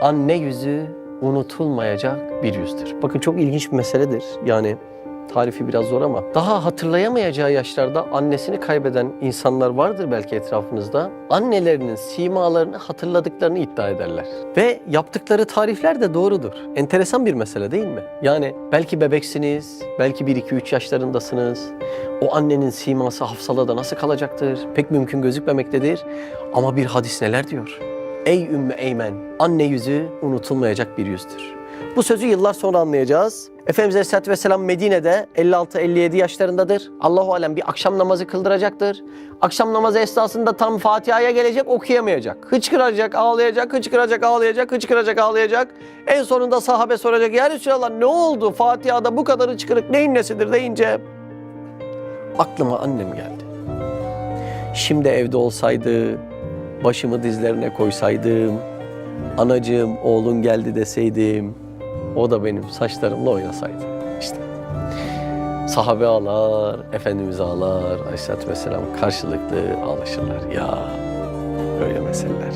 Anne yüzü unutulmayacak bir yüzdür. Bakın çok ilginç bir meseledir. Yani tarifi biraz zor ama daha hatırlayamayacağı yaşlarda annesini kaybeden insanlar vardır belki etrafınızda. Annelerinin simalarını hatırladıklarını iddia ederler. Ve yaptıkları tarifler de doğrudur. Enteresan bir mesele değil mi? Yani belki bebeksiniz, belki 1-2-3 yaşlarındasınız. O annenin siması hafsalada nasıl kalacaktır? Pek mümkün gözükmemektedir. Ama bir hadis neler diyor? Ey Ümmü Eymen, anne yüzü unutulmayacak bir yüzdür. Bu sözü yıllar sonra anlayacağız. Efendimiz Aleyhisselatü Vesselam Medine'de 56-57 yaşlarındadır. Allahu Alem bir akşam namazı kıldıracaktır. Akşam namazı esnasında tam Fatiha'ya gelecek okuyamayacak. Hıçkıracak, ağlayacak, hıçkıracak, ağlayacak, hıçkıracak, ağlayacak. En sonunda sahabe soracak ya Resulallah ne oldu Fatiha'da bu kadar hıçkırık neyin nesidir deyince aklıma annem geldi. Şimdi evde olsaydı, başımı dizlerine koysaydım, anacığım oğlun geldi deseydim, o da benim saçlarımla oynasaydı. İşte sahabe ağlar, Efendimiz ağlar, Aleyhisselatü Vesselam karşılıklı ağlaşırlar. Ya böyle meseleler.